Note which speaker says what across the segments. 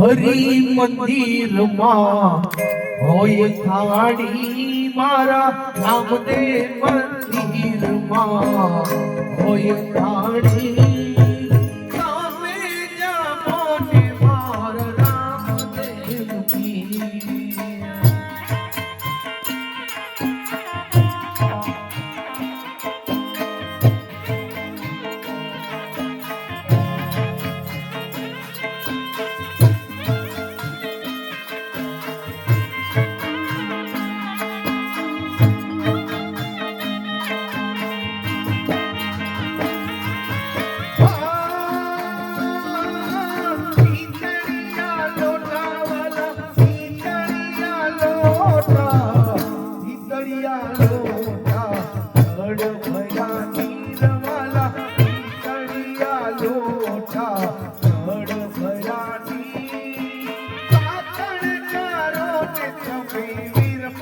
Speaker 1: હરી મંદિરમાં હોય થાળી મારા રામદેવ મંદિરમાં. હોય થાળી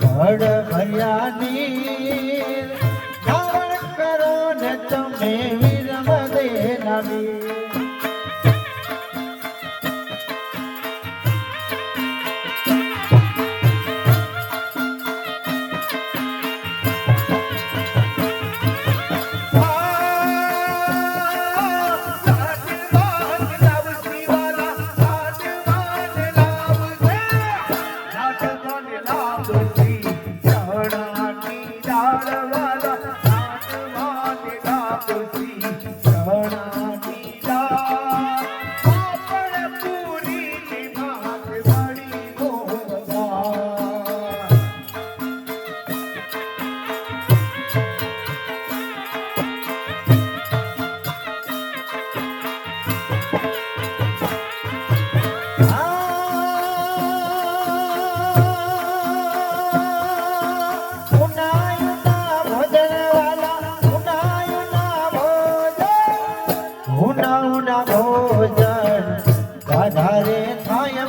Speaker 1: વીર.
Speaker 2: તમે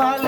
Speaker 2: ভালো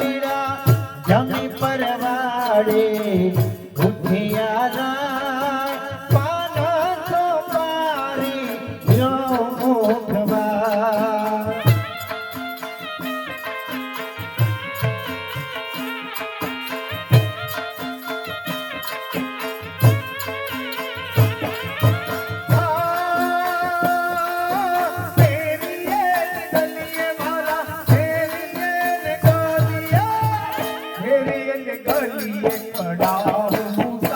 Speaker 2: गलिए पड़ाओ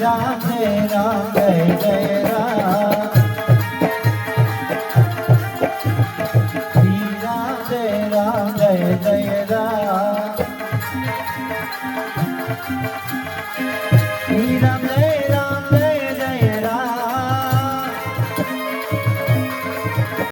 Speaker 2: રામ રામ જય રામ જય જય રામ